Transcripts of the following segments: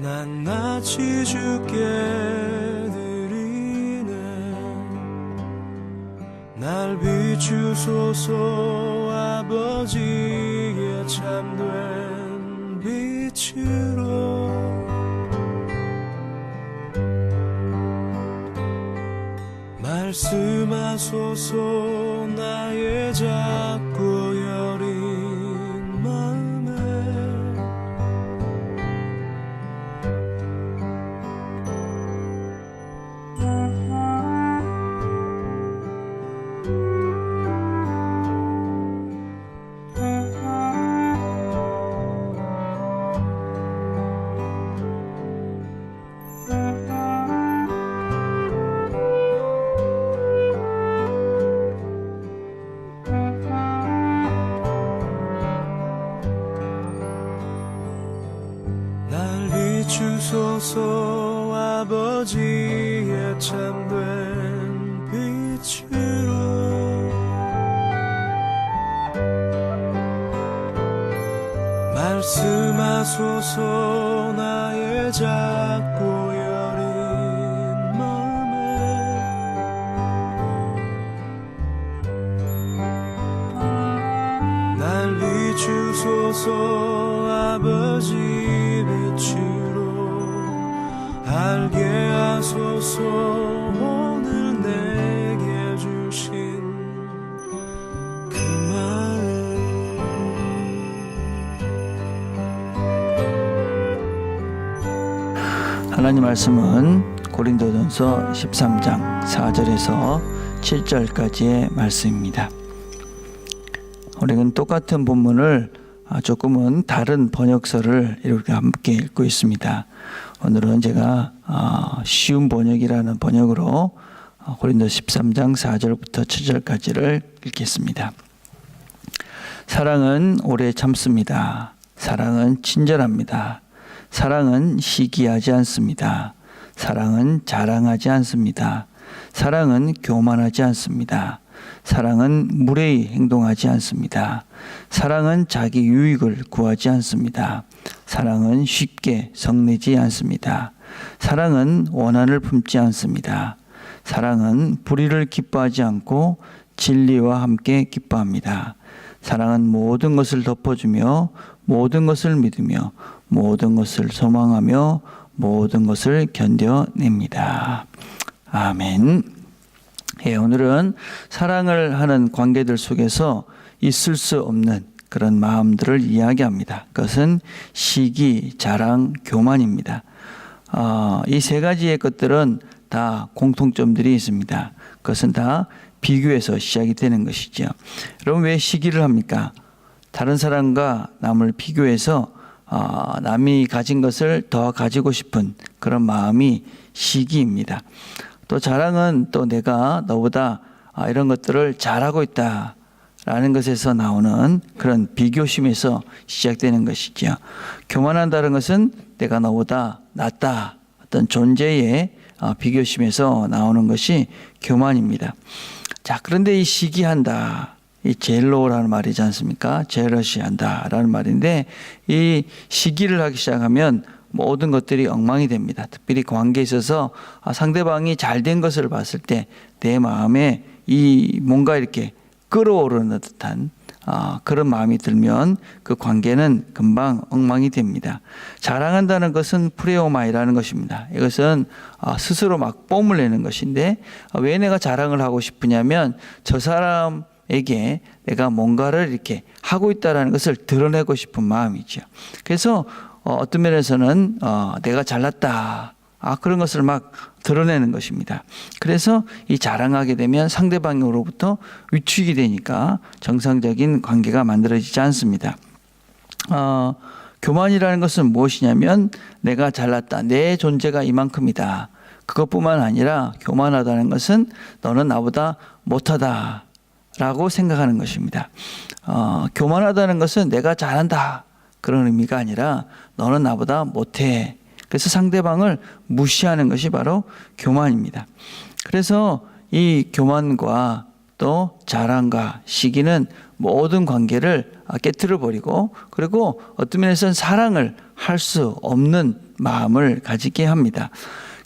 낱낱이 주께 드리네 날 비추소서 아버지의 참된 빛으로. 말씀하소서 나의 작 하소서 나의 작고 여린 마음에 날 비추소서 아버지 빛으로 알게 하소서 하나님 말씀은 고린도전서 13장 4절에서 7절까지의 말씀입니다. 우리는 똑같은 본문을 아, 조금은 다른 번역서를 이렇게 함께 읽고 있습니다. 오늘은 제가 아, 쉬운 번역이라는 번역으로 아, 고린도 13장 4절부터 7절까지를 읽겠습니다. 사랑은 오래 참습니다. 사랑은 친절합니다. 사랑은 시기하지 않습니다. 사랑은 자랑하지 않습니다. 사랑은 교만하지 않습니다. 사랑은 무례히 행동하지 않습니다. 사랑은 자기 유익을 구하지 않습니다. 사랑은 쉽게 성내지 않습니다. 사랑은 원한을 품지 않습니다. 사랑은 불의를 기뻐하지 않고 진리와 함께 기뻐합니다. 사랑은 모든 것을 덮어주며 모든 것을 믿으며 모든 것을 소망하며 모든 것을 견뎌냅니다. 아멘. 예, 오늘은 사랑을 하는 관계들 속에서 있을 수 없는 그런 마음들을 이야기합니다. 그것은 시기, 자랑, 교만입니다. 어, 이세 가지의 것들은 다 공통점들이 있습니다. 그것은 다 비교에서 시작이 되는 것이죠. 여러분 왜 시기를 합니까? 다른 사람과 남을 비교해서 어, 남이 가진 것을 더 가지고 싶은 그런 마음이 시기입니다. 또 자랑은 또 내가 너보다 아, 이런 것들을 잘하고 있다 라는 것에서 나오는 그런 비교심에서 시작되는 것이죠. 교만한다는 것은 내가 너보다 낫다 어떤 존재의 어, 비교심에서 나오는 것이 교만입니다. 자, 그런데 이 시기한다. 이 젤로라는 말이지 않습니까? 제러시한다라는 말인데 이 시기를 하기 시작하면 모든 것들이 엉망이 됩니다. 특별히 관계에 있어서 아, 상대방이 잘 된 것을 봤을 때 내 마음에 이 뭔가 이렇게 끌어오르는 듯한 아, 그런 마음이 들면 그 관계는 금방 엉망이 됩니다. 자랑한다는 것은 프레오마이라는 것입니다. 이것은 아, 스스로 막 뽐을 내는 것인데 아, 왜 내가 자랑을 하고 싶으냐면 저 사람 에게 내가 뭔가를 이렇게 하고 있다라는 것을 드러내고 싶은 마음이죠. 그래서 어, 어떤 면에서는 어, 내가 잘났다. 아, 그런 것을 막 드러내는 것입니다. 그래서 이 자랑하게 되면 상대방으로부터 위축이 되니까 정상적인 관계가 만들어지지 않습니다. 어, 교만이라는 것은 무엇이냐면 내가 잘났다. 내 존재가 이만큼이다. 그것뿐만 아니라 교만하다는 것은 너는 나보다 못하다. 라고 생각하는 것입니다. 어, 교만하다는 것은 내가 잘한다. 그런 의미가 아니라 너는 나보다 못해. 그래서 상대방을 무시하는 것이 바로 교만입니다. 그래서 이 교만과 또 자랑과 시기는 모든 관계를 깨뜨려 버리고 그리고 어떤 면에서는 사랑을 할 수 없는 마음을 가지게 합니다.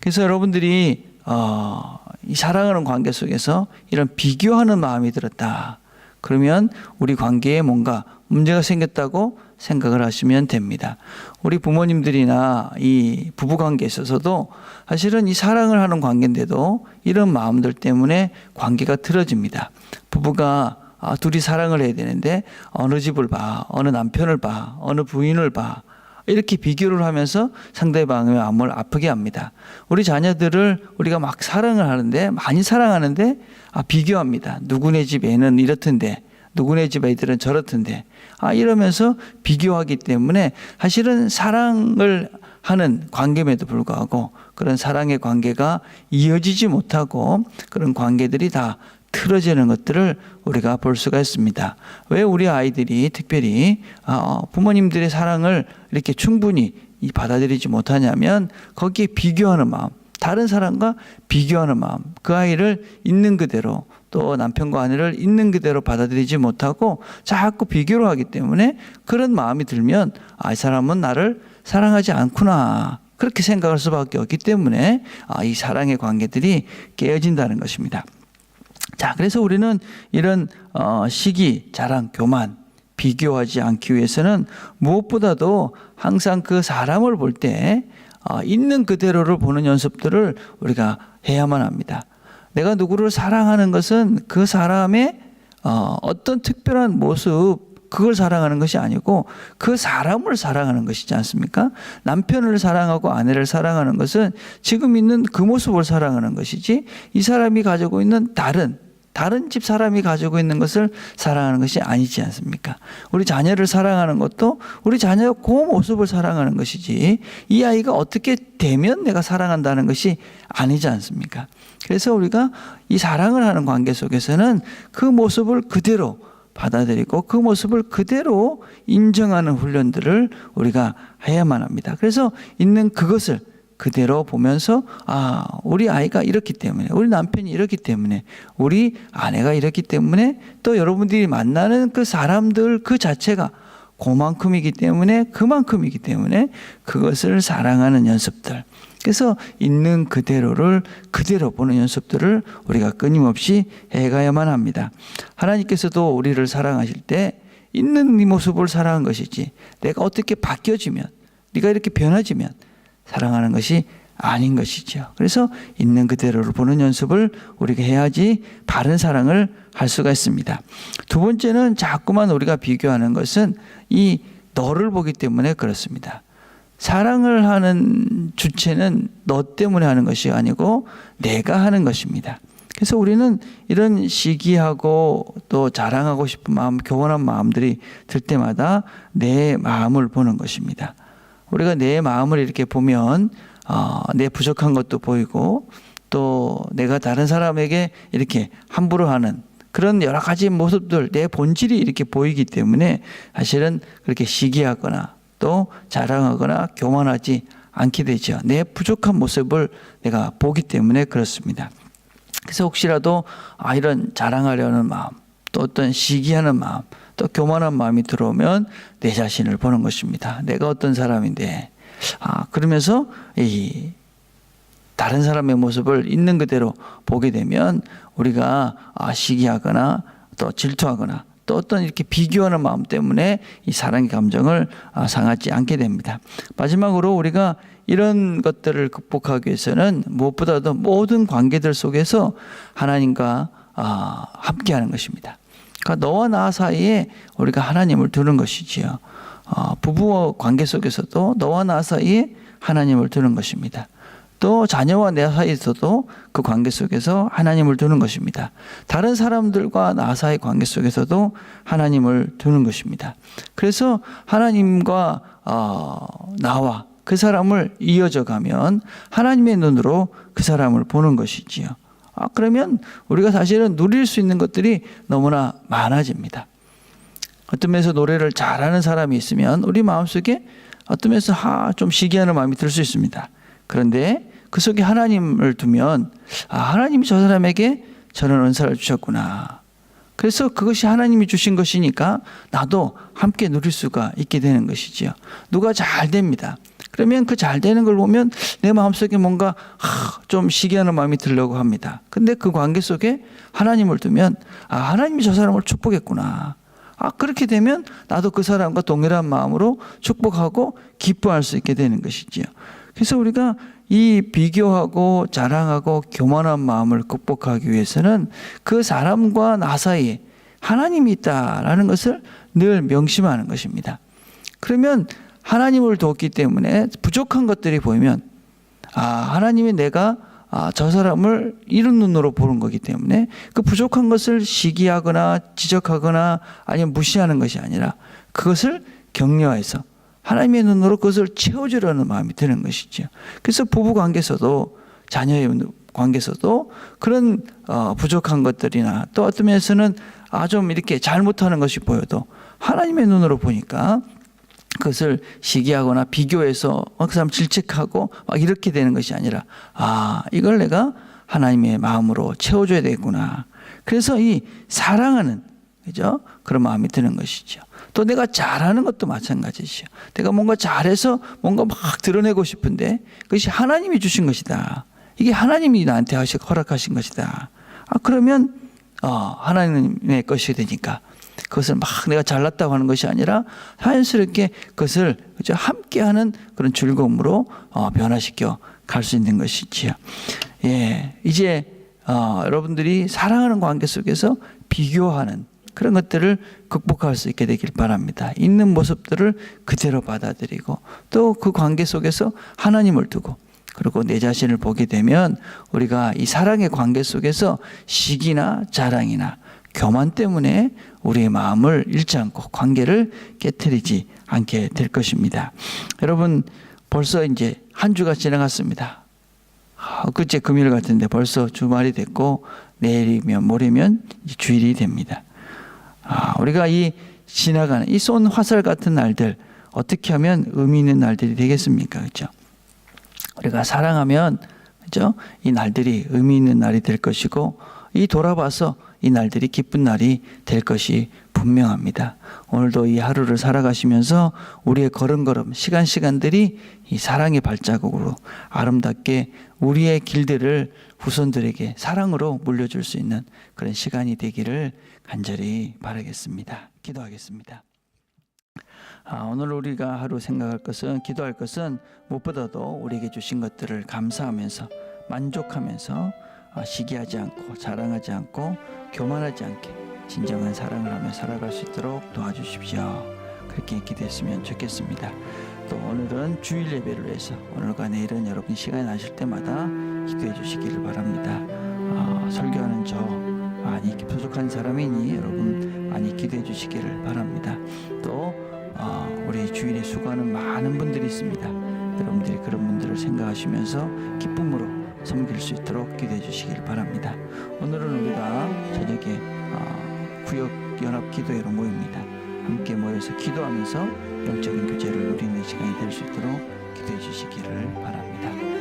그래서 여러분들이 어, 이 사랑하는 관계 속에서 이런 비교하는 마음이 들었다. 그러면 우리 관계에 뭔가 문제가 생겼다고 생각을 하시면 됩니다. 우리 부모님들이나 이 부부 관계에 있어서도 사실은 이 사랑을 하는 관계인데도 이런 마음들 때문에 관계가 틀어집니다. 부부가 아, 둘이 사랑을 해야 되는데 어느 집을 봐, 어느 남편을 봐, 어느 부인을 봐. 이렇게 비교를 하면서 상대방의 마음을 아프게 합니다. 우리 자녀들을 우리가 막 사랑을 하는데 많이 사랑하는데 아, 비교합니다. 누구네 집 애는 이렇던데 누구네 집 애들은 저렇던데 아 이러면서 비교하기 때문에 사실은 사랑을 하는 관계임에도 불구하고 그런 사랑의 관계가 이어지지 못하고 그런 관계들이 다 틀어지는 것들을 우리가 볼 수가 있습니다. 왜 우리 아이들이 특별히 어, 부모님들의 사랑을 이렇게 충분히 이 받아들이지 못하냐면 거기에 비교하는 마음, 다른 사람과 비교하는 마음, 그 아이를 있는 그대로 또 남편과 아내를 있는 그대로 받아들이지 못하고 자꾸 비교를 하기 때문에 그런 마음이 들면 아, 이 사람은 나를 사랑하지 않구나. 그렇게 생각할 수밖에 없기 때문에 아, 이 사랑의 관계들이 깨어진다는 것입니다. 자, 그래서 우리는 이런 어, 시기, 자랑, 교만, 비교하지 않기 위해서는 무엇보다도 항상 그 사람을 볼때 어, 있는 그대로를 보는 연습들을 우리가 해야만 합니다. 내가 누구를 사랑하는 것은 그 사람의 어, 어떤 특별한 모습 그걸 사랑하는 것이 아니고 그 사람을 사랑하는 것이지 않습니까? 남편을 사랑하고 아내를 사랑하는 것은 지금 있는 그 모습을 사랑하는 것이지 이 사람이 가지고 있는 다른 다른 집 사람이 가지고 있는 것을 사랑하는 것이 아니지 않습니까? 우리 자녀를 사랑하는 것도 우리 자녀의 그 모습을 사랑하는 것이지 이 아이가 어떻게 되면 내가 사랑한다는 것이 아니지 않습니까? 그래서 우리가 이 사랑을 하는 관계 속에서는 그 모습을 그대로 받아들이고 그 모습을 그대로 인정하는 훈련들을 우리가 해야만 합니다. 그래서 있는 그것을 그대로 보면서 아 우리 아이가 이렇기 때문에 우리 남편이 이렇기 때문에 우리 아내가 이렇기 때문에 또 여러분들이 만나는 그 사람들 그 자체가 그만큼이기 때문에 그만큼이기 때문에 그것을 사랑하는 연습들 그래서 있는 그대로를 그대로 보는 연습들을 우리가 끊임없이 해가야만 합니다. 하나님께서도 우리를 사랑하실 때 있는 네 모습을 사랑한 것이지 내가 어떻게 바뀌어지면 네가 이렇게 변해지면 사랑하는 것이 아닌 것이죠. 그래서 있는 그대로를 보는 연습을 우리가 해야지 바른 사랑을 할 수가 있습니다. 두 번째는 자꾸만 우리가 비교하는 것은 이 너를 보기 때문에 그렇습니다. 사랑을 하는 주체는 너 때문에 하는 것이 아니고 내가 하는 것입니다. 그래서 우리는 이런 시기하고 또 자랑하고 싶은 마음, 교원한 마음들이 들 때마다 내 마음을 보는 것입니다. 우리가 내 마음을 이렇게 보면 어, 내 부족한 것도 보이고 또 내가 다른 사람에게 이렇게 함부로 하는 그런 여러 가지 모습들 내 본질이 이렇게 보이기 때문에 사실은 그렇게 시기하거나 또 자랑하거나 교만하지 않게 되죠. 내 부족한 모습을 내가 보기 때문에 그렇습니다. 그래서 혹시라도 아 이런 자랑하려는 마음 또 어떤 시기하는 마음 또 교만한 마음이 들어오면 내 자신을 보는 것입니다. 내가 어떤 사람인데 아 그러면서 이 다른 사람의 모습을 있는 그대로 보게 되면 우리가 아, 시기하거나 또 질투하거나 또 어떤 이렇게 비교하는 마음 때문에 이 사랑의 감정을 아, 상하지 않게 됩니다. 마지막으로 우리가 이런 것들을 극복하기 위해서는 무엇보다도 모든 관계들 속에서 하나님과 아, 함께하는 것입니다. 그러니까 너와 나 사이에 우리가 하나님을 두는 것이지요. 어, 부부 관계 속에서도 너와 나 사이에 하나님을 두는 것입니다. 또 자녀와 내 사이에서도 그 관계 속에서 하나님을 두는 것입니다. 다른 사람들과 나 사이 관계 속에서도 하나님을 두는 것입니다. 그래서 하나님과 어, 나와 그 사람을 이어져 가면 하나님의 눈으로 그 사람을 보는 것이지요. 아, 그러면 우리가 사실은 누릴 수 있는 것들이 너무나 많아집니다. 어떤 면에서 노래를 잘하는 사람이 있으면 우리 마음속에 어떤 면에서 하, 좀 시기하는 마음이 들 수 있습니다. 그런데 그 속에 하나님을 두면 아, 하나님이 저 사람에게 저런 은사를 주셨구나. 그래서 그것이 하나님이 주신 것이니까 나도 함께 누릴 수가 있게 되는 것이지요. 누가 잘 됩니다. 그러면 그 잘 되는 걸 보면 내 마음속에 뭔가 하, 좀 시기하는 마음이 들려고 합니다. 근데 그 관계 속에 하나님을 두면 아, 하나님이 저 사람을 축복했구나. 아, 그렇게 되면 나도 그 사람과 동일한 마음으로 축복하고 기뻐할 수 있게 되는 것이지요. 그래서 우리가 이 비교하고 자랑하고 교만한 마음을 극복하기 위해서는 그 사람과 나 사이에 하나님이 있다라는 것을 늘 명심하는 것입니다. 그러면 하나님을 돕기 때문에 부족한 것들이 보이면 아, 하나님이 내가 아, 저 사람을 이런 눈으로 보는 거기 때문에 그 부족한 것을 시기하거나 지적하거나 아니면 무시하는 것이 아니라 그것을 격려해서 하나님의 눈으로 그것을 채워주려는 마음이 드는 것이죠. 그래서 부부 관계에서도 자녀의 관계에서도 그런 어, 부족한 것들이나 또 어떤 면에서는 아 좀 이렇게 잘못하는 것이 보여도 하나님의 눈으로 보니까 그것을 시기하거나 비교해서 그 사람 질책하고 막 이렇게 되는 것이 아니라 아 이걸 내가 하나님의 마음으로 채워줘야 되겠구나. 그래서 이 사랑하는 그죠 그런 마음이 드는 것이죠. 또 내가 잘하는 것도 마찬가지죠. 내가 뭔가 잘해서 뭔가 막 드러내고 싶은데 그것이 하나님이 주신 것이다. 이게 하나님이 나한테 하시 허락하신 것이다. 아 그러면 어, 하나님의 것이 되니까 그것을 막 내가 잘났다고 하는 것이 아니라 자연스럽게 그것을 그죠? 함께하는 그런 즐거움으로 어, 변화시켜 갈 수 있는 것이지요. 예, 이제 어, 여러분들이 사랑하는 관계 속에서 비교하는 그런 것들을 극복할 수 있게 되길 바랍니다. 있는 모습들을 그대로 받아들이고 또 그 관계 속에서 하나님을 두고 그리고 내 자신을 보게 되면 우리가 이 사랑의 관계 속에서 시기나 자랑이나 교만 때문에 우리의 마음을 잃지 않고 관계를 깨뜨리지 않게 될 것입니다. 여러분 벌써 이제 한 주가 지나갔습니다. 아, 그제 금요일 같은데 벌써 주말이 됐고 내일이면 모레면 주일이 됩니다. 아, 우리가 이 지나가는 이 쏜 화살 같은 날들 어떻게 하면 의미 있는 날들이 되겠습니까? 그렇죠? 우리가 사랑하면 그죠? 이 날들이 의미 있는 날이 될 것이고 이 돌아봐서 이 날들이 기쁜 날이 될 것이 분명합니다. 오늘도 이 하루를 살아가시면서 우리의 걸음걸음 시간 시간들이 이 사랑의 발자국으로 아름답게 우리의 길들을 후손들에게 사랑으로 물려줄 수 있는 그런 시간이 되기를 간절히 바라겠습니다. 기도하겠습니다. 아, 오늘 우리가 하루 생각할 것은 기도할 것은 무엇보다도 우리에게 주신 것들을 감사하면서 만족하면서 아, 시기하지 않고 자랑하지 않고 교만하지 않게 진정한 사랑을 하며 살아갈 수 있도록 도와주십시오. 그렇게 기도했으면 좋겠습니다. 또 오늘은 주일 예배를 위해서 오늘과 내일은 여러분 시간 나실 때마다 기도해 주시기를 바랍니다. 아, 설교하는 저 많이 부족한 사람이니 여러분 많이 기도해 주시기를 바랍니다. 또 어, 우리 주일에 수고하는 많은 분들이 있습니다. 여러분들이 그런 분들을 생각하시면서 기쁨으로 섬길 수 있도록 기도해 주시길 바랍니다. 오늘은 우리가 저녁에 어, 구역 연합 기도회로 모입니다. 함께 모여서 기도하면서 영적인 교제를 누리는 시간이 될 수 있도록 기도해 주시기를 바랍니다.